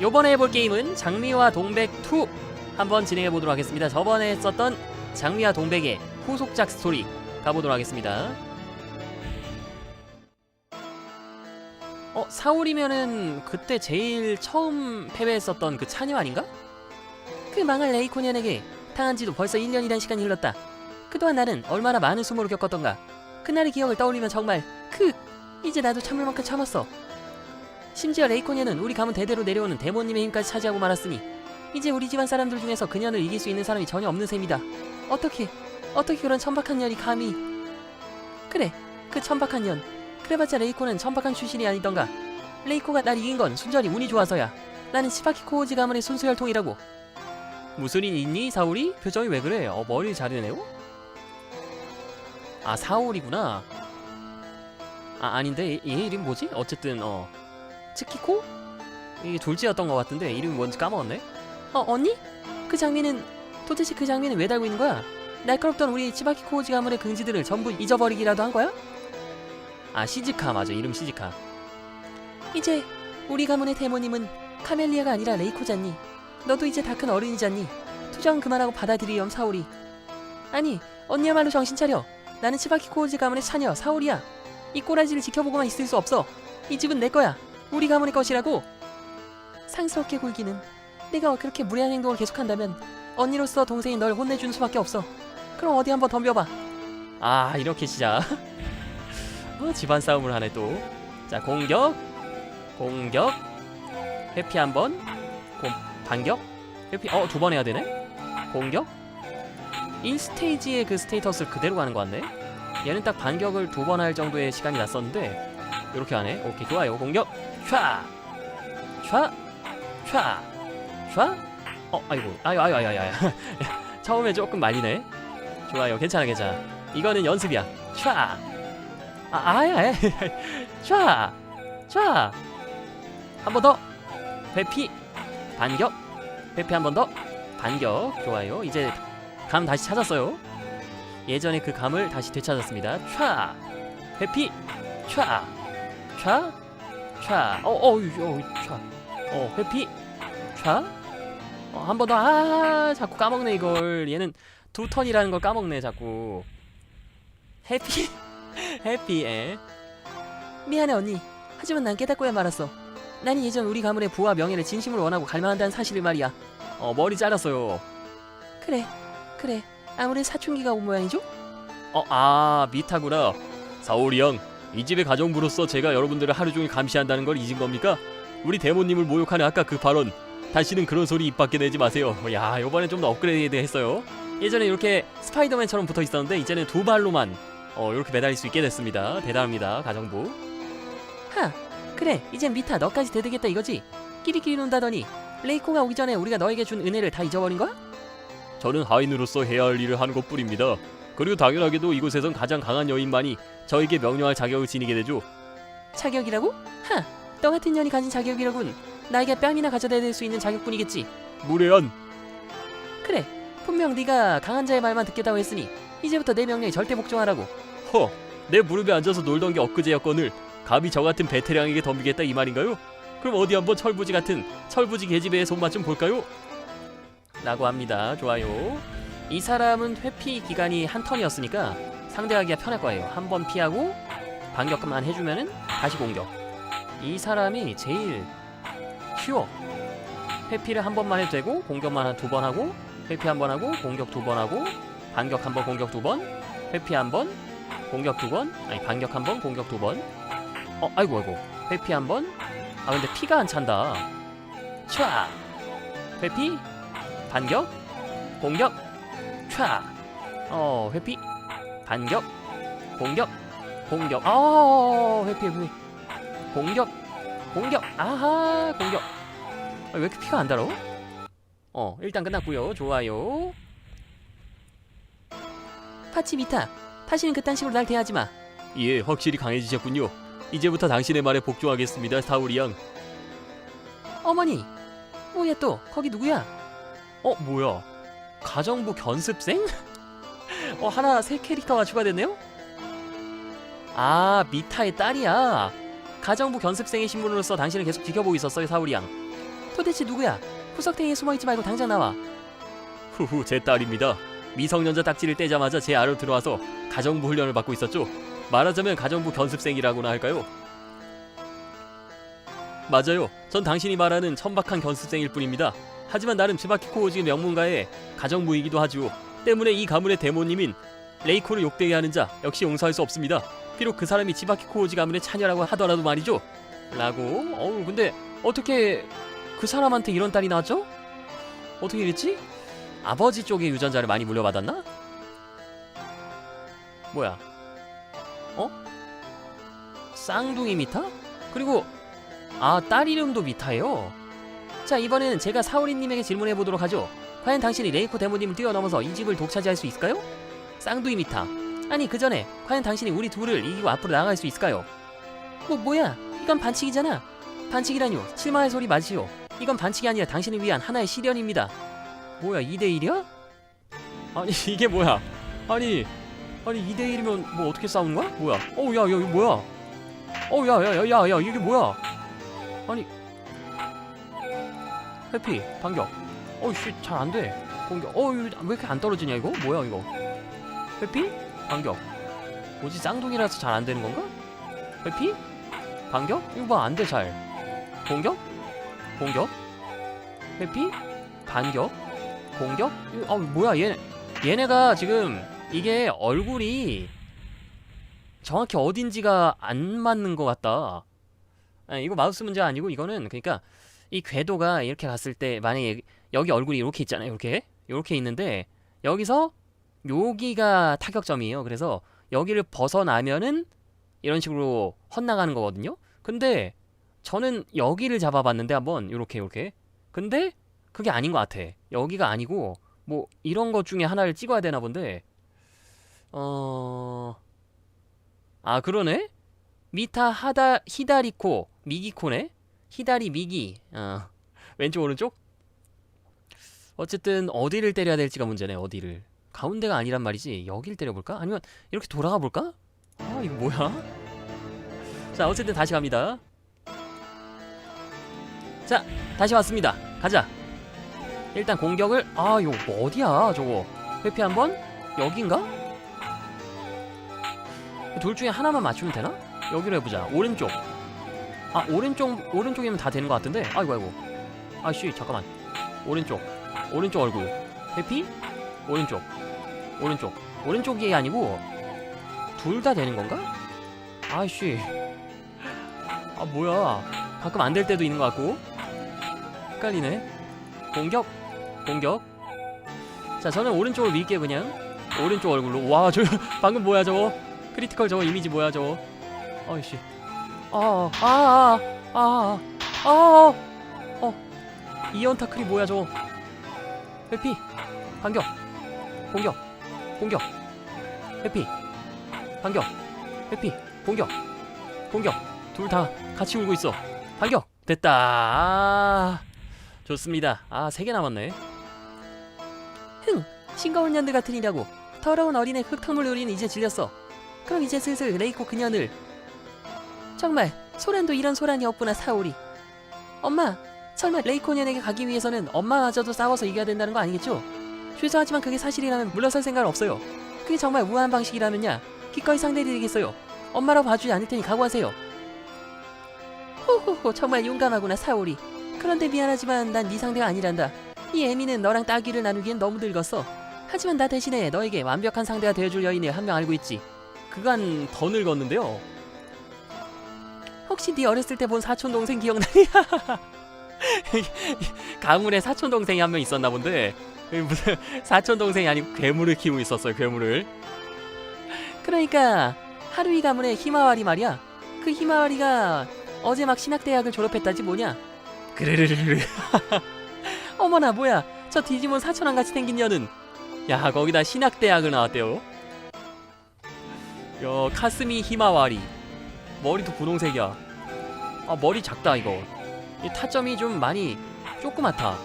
요번에 해볼 게임은 장미와 동백 2 한번 진행해 보도록 하겠습니다. 저번에 했었던 장미와 동백의 후속작 스토리 가보도록 하겠습니다. 어 사울이면은 그때 제일 처음 패배했었던 그 차녀 아닌가? 그 망할 레이코니안에게 당한 지도 벌써 1년이란 시간이 흘렀다. 그동안 나는 얼마나 많은 수모를 겪었던가. 그날의 기억을 떠올리면 정말 그 이제 나도 참을 만큼 참았어. 심지어 레이코니아는 우리 가문 대대로 내려오는 데모님의 힘까지 차지하고 말았으니 이제 우리 집안 사람들 중에서 그년을 이길 수 있는 사람이 전혀 없는 셈이다. 어떻게 어떻게 그런 천박한 년이 감히 그래 그 천박한 년 그래봤자 레이코는 천박한 출신이 아니던가 레이코가 날 이긴 건 순전히 운이 좋아서야 나는 시바키 코오지 가문의 순수 혈통이라고 무슨 일 있니 사울이? 표정이 왜 그래? 어 머리 자르네요? 아 사울이구나 아 아닌데 얘, 얘 이름 뭐지? 어쨌든 어 츠키코? 이게 졸지였던 것 같은데 이름이 뭔지 까먹었네. 어 언니? 그 장미는 도대체 그 장미는 왜 달고 있는 거야? 날카롭던 우리 치바키 코오지 가문의 긍지들을 전부 잊어버리기라도 한 거야? 아 시즈카 맞아. 이름 시즈카. 이제 우리 가문의 대모님은 카멜리아가 아니라 레이코잖니. 너도 이제 다 큰 어른이잖니. 투정 그만하고 받아들이렴 사오리 아니 언니야말로 정신 차려. 나는 치바키 코오지 가문의 차녀 사오리야. 이 꼬라지를 지켜보고만 있을 수 없어. 이 집은 내 거야 우리 가문의 것이라고. 상스럽게 굴기는 내가 그렇게 무례한 행동을 계속한다면 언니로서 동생이 널 혼내준 수밖에 없어. 그럼 어디 한번 덤벼봐. 아 이렇게 시작 어, 집안 싸움을 하네 또자 공격. 공격. 회피 한번. 반격. 회피 어 두 번 해야 되네? 공격. 1스테이지의 그 스테이터스를 그대로 가는 거 같네. 얘는 딱 반격을 두 번 할 정도의 시간이 났었는데 이렇게 하네. 오케이 좋아요. 공격 촤. 촤? 촤? 촤? 어 아이고. 아유 아유 아유 아유. 처음에 조금 말리네. 좋아요. 괜찮아 괜찮아. 이거는 연습이야. 촤. 아, 아야 촤. 촤. 한 번 더. 회피. 반격. 회피 한 번 더. 반격. 좋아요. 이제 감 다시 찾았어요. 예전에 그 감을 다시 되찾았습니다. 촤. 회피. 촤. 촤 촤 어어 촤어 회피. 촤 어, 한 번 더. 아 자꾸 까먹네 이걸. 얘는 두 턴이라는 걸 까먹네 자꾸. 해피. 해피에 미안해 언니. 하지만 난 깨닫고야 말았어. 난 예전 우리 가문의 부와 명예를 진심으로 원하고 갈망한다는 사실을 말이야. 어 머리 잘랐어요. 그래 그래. 아무리 사춘기가 온 모양이죠? 어 아 미타구나 사오리 형 이 집의 가정부로서 제가 여러분들을 하루 종일 감시한다는 걸 잊은 겁니까? 우리 대모님을 모욕하는 아까 그 발언 다시는 그런 소리 입 밖에 내지 마세요. 야 요번엔 좀 더 업그레이드 했어요. 예전에 이렇게 스파이더맨처럼 붙어 있었는데 이제는 두 발로만 어 이렇게 매달릴 수 있게 됐습니다. 대단합니다 가정부. 하 그래 이젠 미타 너까지 대들겠다 이거지? 끼리끼리 논다더니 레이코가 오기 전에 우리가 너에게 준 은혜를 다 잊어버린 거야? 저는 하인으로서 해야 할 일을 하는 것뿐입니다 그리고 당연하게도 이곳에선 가장 강한 여인만이 저에게 명령할 자격을 지니게 되죠 자격이라고? 하! 너 같은 년이 가진 자격이라군 나에게 뺨이나 가져다 수 있는 자격뿐이겠지 무례한 그래 분명 네가 강한 자의 말만 듣겠다고 했으니 이제부터 내 명령에 절대 복종하라고 허, 내 무릎에 앉아서 놀던 게 엊그제였거늘 감히 저 같은 베테랑에게 덤비겠다 이 말인가요? 그럼 어디 한번 철부지 같은 철부지 계집애의 손맛 좀 볼까요? 라고 합니다 좋아요 이 사람은 회피 기간이 한 턴이었으니까 상대하기가 편할 거예요. 한 번 피하고 반격만 해주면은 다시 공격. 이 사람이 제일 쉬워. 회피를 한 번만 해도 되고 공격만 한두번 하고 회피 한 번 하고 공격 두 번 하고 반격 한 번 공격 두 번 회피 한 번 공격 두 번 아니 반격 한 번 공격 두 번. 어 아이고 아이고. 회피 한 번. 아 근데 피가 안 찬다. 촤 회피 반격 공격 촤어 회피. 반격. 공격. 공격. 아 회피 회피. 공격. 공격. 아하 공격. 아, 왜 이렇게 피가 안 달아? 어 일단 끝났고요. 좋아요. 파치미타. 다시는 그딴 식으로 날 대하지 마. 예, 확실히 강해지셨군요. 이제부터 당신의 말에 복종하겠습니다, 사우리 양. 어머니 뭐야 또? 거기 누구야? 어 뭐야 가정부 견습생? 어 하나 새 캐릭터가 추가됐네요? 아 미타의 딸이야 가정부 견습생의 신분으로서 당신을 계속 지켜보고 있었어요 사우리 양 도대체 누구야? 구석탱이에 숨어있지 말고 당장 나와. 후후 제 딸입니다. 미성년자 딱지를 떼자마자 제 아로 들어와서 가정부 훈련을 받고 있었죠. 말하자면 가정부 견습생이라고나 할까요? 맞아요. 전 당신이 말하는 천박한 견습생일 뿐입니다. 하지만 나름 츠바키코 오지 명문가의 가정부이기도 하죠. 때문에 이 가문의 대모님인 레이코를 욕되게 하는 자 역시 용서할 수 없습니다. 비록 그 사람이 치바키코 오지 가문의 차녀라고 하더라도 말이죠. 라고? 어우 근데 어떻게 그 사람한테 이런 딸이 나왔죠? 어떻게 이랬지? 아버지 쪽의 유전자를 많이 물려받았나? 뭐야? 어? 쌍둥이 미타? 그리고 아 딸 이름도 미타예요. 자 이번에는 제가 사오리님에게 질문해 보도록 하죠. 과연 당신이 레이코 대모님을 뛰어넘어서 이 집을 독차지할 수 있을까요? 쌍둥이 미타. 아니 그 전에 과연 당신이 우리 둘을 이기고 앞으로 나아갈 수 있을까요? 뭐 뭐야? 이건 반칙이잖아. 반칙이라뇨. 실마의 소리 마시오. 이건 반칙이 아니라 당신을 위한 하나의 시련입니다. 뭐야 2대 1이야? 아니 이게 뭐야? 아니 아니 2대 1이면 뭐 어떻게 싸우는 거야? 뭐야? 어우 야, 야 이거 뭐야? 어우 야야야야야 이게 뭐야? 아니 해피 반격. 어우 씨잘 안 돼. 공격. 어우 왜 이렇게 안 떨어지냐 이거? 뭐야 이거? 해피 반격. 뭐지 쌍둥이라서 잘 안 되는 건가? 해피 반격? 이거 봐 안돼 잘. 공격? 공격? 해피 반격? 공격? 아 뭐야 얘 얘네가 지금 이게 얼굴이 정확히 어딘지가 안 맞는 것 같다. 아니, 이거 마우스 문제 아니고 이거는 그러니까 이 궤도가 이렇게 갔을 때 만약에 여기 얼굴이 이렇게 있잖아요. 이렇게 이렇게 있는데 여기서 여기가 타격점이에요. 그래서 여기를 벗어나면은 이런 식으로 헛나가는 거거든요. 근데 저는 여기를 잡아봤는데 한번 이렇게 이렇게. 근데 그게 아닌 것 같아. 여기가 아니고 뭐 이런 것 중에 하나를 찍어야 되나 본데 어... 아 그러네? 미타 하다 히다리코 미기코네? 히다리 미기 어. 왼쪽 오른쪽? 어쨌든 어디를 때려야 될지가 문제네 어디를 가운데가 아니란 말이지 여길 때려볼까? 아니면 이렇게 돌아가 볼까? 아 이거 뭐야? 자 어쨌든 다시 갑니다 자 다시 왔습니다 가자 일단 공격을 아 이거 뭐 어디야 저거 회피 한번 여긴가? 둘 중에 하나만 맞추면 되나? 여기로 해보자 오른쪽 아 오른쪽 오른쪽이면 다 되는 것 같은데? 아이고 아이고. 아씨 잠깐만. 오른쪽. 오른쪽 얼굴. 회피? 오른쪽. 오른쪽. 오른쪽이 아니고 둘 다 되는 건가? 아씨. 아 뭐야. 가끔 안 될 때도 있는 것 같고. 헷갈리네. 공격. 공격. 자 저는 오른쪽을 밀게요 그냥. 오른쪽 얼굴로. 와 저 방금 뭐야 저거? 크리티컬 저거 이미지 뭐야 저거? 아이씨 아아아 아 아 아 어 이언 타클이 뭐야 저거? 회피 반격 공격 공격 회피 반격 회피 공격 공격. 둘 다 같이 울고 있어. 반격 됐다. 아, 좋습니다. 아 세 개 남았네. 흥 싱거운 년들 같으니라고. 더러운 어린애 흙탕물 우리는 이제 질렸어. 그럼 이제 슬슬 레이코 그년을 정말 소란도 이런 소란이 없구나 사오리 엄마 설마 레이코 년에게 가기 위해서는 엄마마저도 싸워서 이겨야 된다는 거 아니겠죠? 죄송하지만 그게 사실이라면 물러설 생각은 없어요. 그게 정말 우아한 방식이라면야 기꺼이 상대드리겠어요. 엄마라고 봐주지 않을 테니 각오하세요. 호호호 정말 용감하구나 사오리 그런데 미안하지만 난 네 상대가 아니란다. 이 애미는 너랑 따귀를 나누기엔 너무 늙었어. 하지만 나 대신에 너에게 완벽한 상대가 되어줄 여인을 한 명 알고 있지. 그간 더 늙었는데요 혹시 네 어렸을 때 본 사촌 동생 기억나니? 가문에 사촌 동생이 한 명 있었나 본데. 무슨 사촌 동생이 아니고 괴물을 키우고 있었어요 괴물을. 그러니까 하루이 가문의 히마와리 말이야. 그 히마와리가 어제 막 신학대학을 졸업했다지 뭐냐? 그르르르르. 어머나 뭐야. 저 디지몬 사촌랑 같이 생긴 년은. 야 거기다 신학대학을 나왔대요. 야 카스미 히마와리. 머리도 분홍색이야 아 머리 작다 이거. 이 타점이 좀 많이 조그맣다.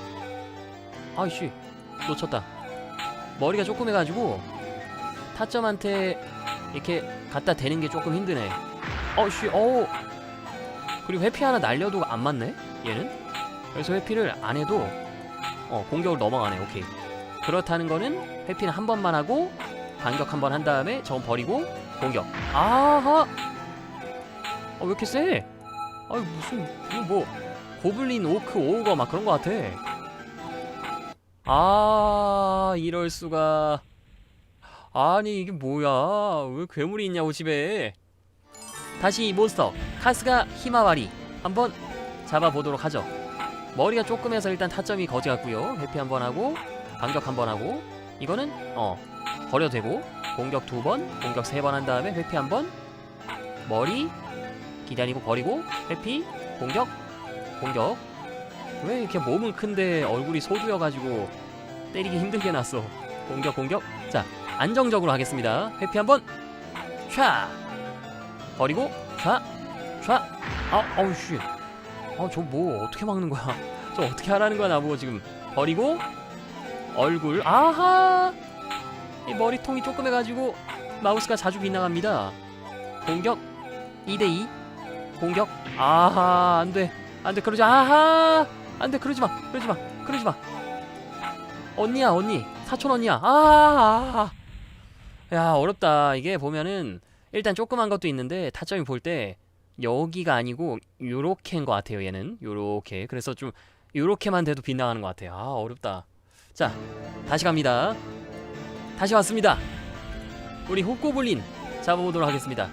아이씨 놓쳤다. 머리가 조그매가지고 타점한테 이렇게 갖다 대는 게 조금 힘드네. 어씨 어우 그리고 회피 하나 날려도 안 맞네 얘는? 여기서 회피를 안 해도 어 공격을 넘어가네 오케이. 그렇다는 거는 회피는 한 번만 하고 반격 한 번 한 다음에 저건 버리고 공격. 아하! 어 왜 이렇게 세? 아유 무슨 이거 뭐 고블린 오크 오우거 막 그런 거 같아. 아 이럴 수가. 아니 이게 뭐야? 왜 괴물이 있냐고 집에. 다시 이 몬스터 카스가 히마와리 한번 잡아보도록 하죠. 머리가 조금 해서 일단 타점이 거지 같고요. 회피 한번 하고 반격 한번 하고 이거는 어 버려도 되고 공격 두 번 공격 세 번 한 다음에 회피 한번 머리 기다리고 버리고 회피 공격 공격. 왜 이렇게 몸은 큰데 얼굴이 소두여가지고 때리기 힘들게 났어? 공격 공격. 자 안정적으로 하겠습니다. 회피 한번. 촤. 버리고 촤촤. 아 어우 씨아저 뭐 어떻게 막는 거야? 저 어떻게 하라는 거야 나보고 지금. 버리고 얼굴. 아하! 이 머리통이 조금 해가지고 마우스가 자주 빗나갑니다. 공격 2대2 공격. 아하 안돼. 안돼 그러지 아하 안돼 그러지 마. 그러지 마. 그러지 마. 언니야 언니. 사촌 언니야. 아야 어렵다. 이게 보면은 일단 조그만 것도 있는데 타점이 볼 때 여기가 아니고 요렇게인 것 같아요 얘는. 요렇게. 그래서 좀 요렇게만 돼도 빗나가는 것 같아요. 아 어렵다. 자 다시 갑니다. 다시 왔습니다. 우리 호꼬블린 잡아보도록 하겠습니다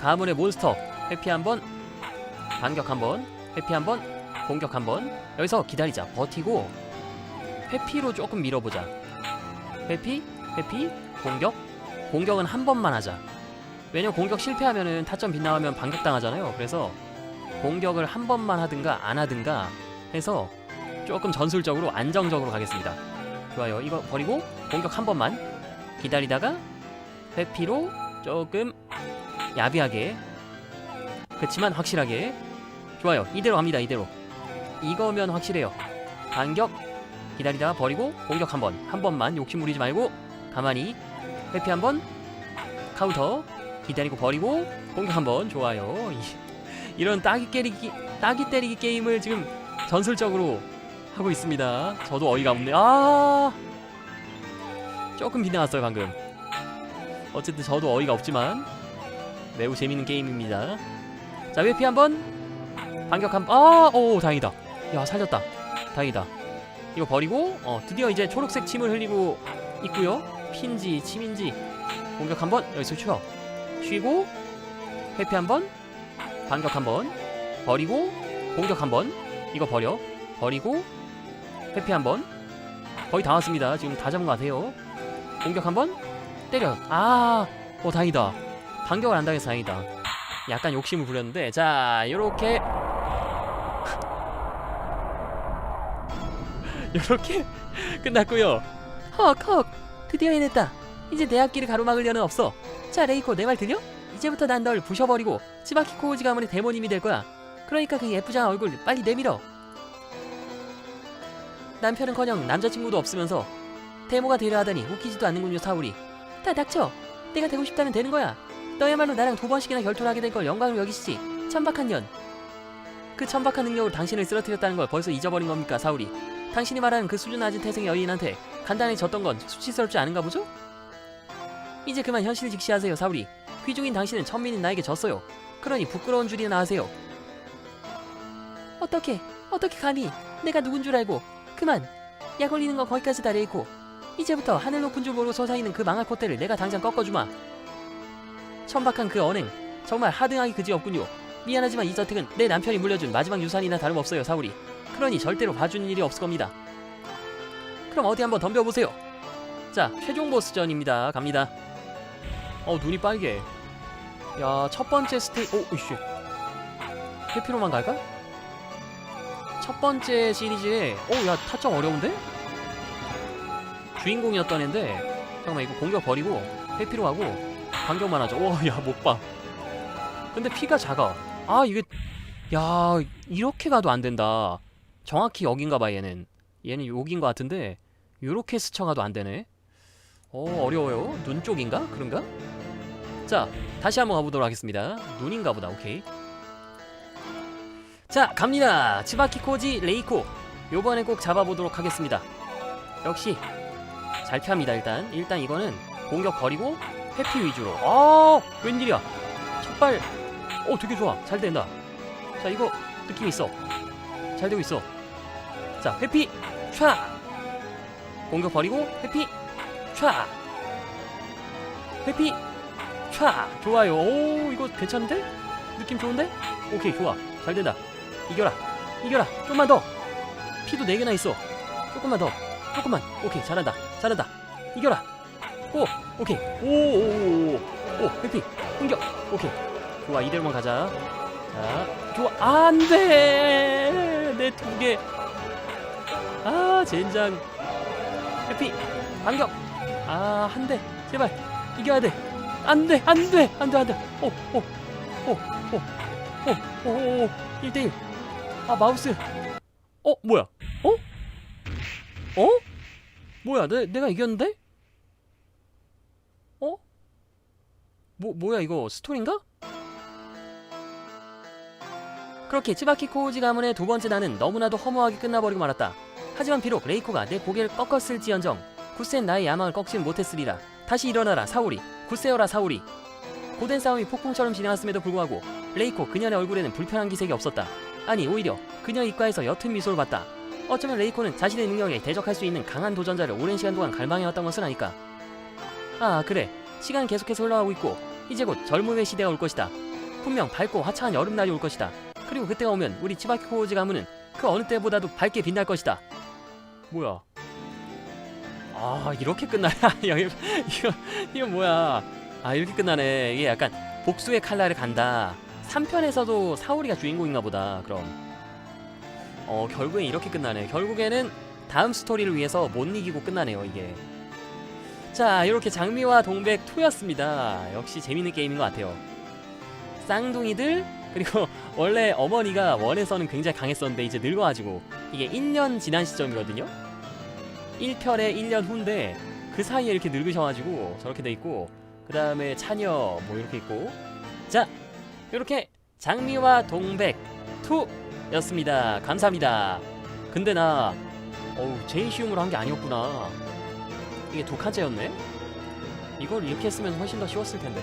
가문의 몬스터 회피 한번 반격 한번 회피 한번 공격 한번. 여기서 기다리자. 버티고 회피로 조금 밀어보자. 회피 회피 공격. 공격은 한 번만 하자. 왜냐면 공격 실패하면은 타점 빗나가면 반격 당하잖아요. 그래서 공격을 한 번만 하든가 안 하든가 해서 조금 전술적으로 안정적으로 가겠습니다. 좋아요. 이거 버리고 공격 한 번만 기다리다가 회피로 조금 야비하게. 그치만 확실하게. 좋아요. 이대로 갑니다 이대로. 이거면 확실해요. 반격. 기다리다가 버리고 공격 한번. 한 번만 욕심 부리지 말고 가만히 회피 한번. 카운터. 기다리고 버리고 공격 한번. 좋아요. 이- 이런 따기 때리기 따기 때리기 게임을 지금 전술적으로 하고 있습니다. 저도 어이가 없네. 아! 조금 빗나갔어요 방금. 어쨌든 저도 어이가 없지만 매우 재밌는 게임입니다. 자 회피 한번. 반격 한 번 아 오 다행이다. 야 살렸다. 다행이다. 이거 버리고 어 드디어 이제 초록색 침을 흘리고 있고요. 핀지 침인지 공격 한번 여기서 쉬어 쉬고 회피 한번 반격 한번 버리고 공격 한번. 이거 버려. 버리고 회피 한번. 거의 다 왔습니다. 지금 다 잡은 것 같아요. 공격 한번 때려. 아오 다행이다 반격을 안 당해서 다행이다. 약간 욕심을 부렸는데 자 요렇게. 요렇게 끝났고요. 헉헉 드디어 해냈다. 이제 내 앞길을 가로막을 여는 없어. 자 레이코 내 말 들려? 이제부터 난 널 부셔버리고 츠바키 코우지 가문의 대모님이 될 거야. 그러니까 그 예쁘장한 얼굴 빨리 내밀어. 남편은커녕 남자친구도 없으면서 대모가 되려 하다니 웃기지도 않는군요 사우리 다 닥쳐. 내가 되고 싶다면 되는 거야 너야말로 나랑 두 번씩이나 결투를 하게 된 걸 영광으로 여기시지 천박한 년. 그 천박한 능력으로 당신을 쓰러뜨렸다는 걸 벌써 잊어버린 겁니까 사우리? 당신이 말하는 그 수준 낮은 태생의 여인한테 간단히 졌던 건 수치스럽지 않은가 보죠? 이제 그만 현실을 직시하세요 사우리. 귀중인 당신은 천민인 나에게 졌어요. 그러니 부끄러운 줄이나 하세요. 어떻게 어떻게 감히 내가 누군 줄 알고 그만 약 올리는 건 거기까지다 레이코. 이제부터 하늘 높은 줄 모르고 솟아있는 그 망할 콧대를 내가 당장 꺾어주마. 천박한 그 언행 정말 하등하기 그지없군요. 미안하지만 이 저택은 내 남편이 물려준 마지막 유산이나 다름없어요 사우리. 그러니 절대로 봐주는 일이 없을 겁니다. 그럼 어디 한번 덤벼보세요. 자 최종 보스전입니다. 갑니다. 어 눈이 빨개. 야 첫 번째 스테이 오 이씨 회피로만 갈까? 첫 번째 시리즈에 오야 타점 어려운데? 주인공이었던 앤데 잠깐만 이거 공격 버리고 회피로 하고 반격만 하죠. 오, 야, 못 봐. 근데 피가 작아. 아, 이게 야, 이렇게 가도 안 된다. 정확히 여긴가 봐, 얘는. 얘는 여긴 것 같은데 요렇게 스쳐가도 안 되네. 어, 어려워요. 눈 쪽인가? 그런가? 자, 다시 한번 가보도록 하겠습니다. 눈인가 보다. 오케이. 자 갑니다 츠바키코지 레이코 요번에 꼭 잡아보도록 하겠습니다 역시 잘 피합니다 일단 일단 이거는 공격 버리고 회피 위주로. 아 웬일이야. 첫발. 어 되게 좋아. 잘 된다. 자 이거 느낌 있어. 잘 되고 있어. 자 회피. 촤. 공격 버리고 회피. 촤. 회피. 촤. 좋아요. 오 이거 괜찮은데? 느낌 좋은데? 오케이 좋아. 잘 된다. 이겨라. 이겨라. 좀만 더. 피도 4개나 있어. 조금만 더. 조금만. 오케이 잘한다. 잘한다. 이겨라 오 오케이. 오오오오 오. 회피. 공격. 오케이. 좋아 이대로만 가자. 자 좋아. 안돼! 내 두개아 젠장. 회피. 반격. 아 한 대. 제발. 이겨야 돼. 안돼 안돼 안돼 안돼. 오오오오오오오 1대1 아 마우스. 어 뭐야? 어? 어? 뭐야 내, 내가 이겼는데? 어? 뭐 뭐야 이거 스토리인가? 그렇게 츠바키 코우지 가문의 두 번째 난은 너무나도 허무하게 끝나버리고 말았다. 하지만 비록 레이코가 내 고개를 꺾었을지언정 굳센 나의 야망을 꺾지는 못했으리라. 다시 일어나라 사오리, 굳세어라 사오리. 고된 싸움이 폭풍처럼 진행했음에도 불구하고 레이코 그녀의 얼굴에는 불편한 기색이 없었다. 아니 오히려 그녀 입가에서 옅은 미소를 봤다. 어쩌면 레이코는 자신의 능력에 대적할 수 있는 강한 도전자를 오랜 시간 동안 갈망해왔던 것은 아닐까. 아 그래 시간은 계속해서 흘러가고 있고 이제 곧 젊음의 시대가 올 것이다. 분명 밝고 화창한 여름날이 올 것이다. 그리고 그때가 오면 우리 치바키 코우지 가문은 그 어느 때보다도 밝게 빛날 것이다. 뭐야? 아 이렇게 이거 이거 이거 뭐야? 아 이렇게 끝나네. 이게 약간 복수의 칼날을 간다. 3편에서도 사오리가 주인공인가 보다. 그럼 어 결국엔 이렇게 끝나네. 결국에는 다음 스토리를 위해서 못 이기고 끝나네요. 이게. 자 이렇게 장미와 동백 2였습니다. 역시 재밌는 게임인 것 같아요. 쌍둥이들 그리고 원래 어머니가 원에서는 굉장히 강했었는데 이제 늙어가지고 이게 1년 지난 시점이거든요. 1편에 1년 후인데 그 사이에 이렇게 늙으셔가지고 저렇게 돼 있고 그 다음에 차녀 뭐 이렇게 있고 자 이렇게 장미와 동백 2였습니다. 감사합니다. 근데 나 어우 제이시움으로 한 게 아니었구나. 이게 두 칸째였네. 이걸 이렇게 했으면 훨씬 더 쉬웠을 텐데.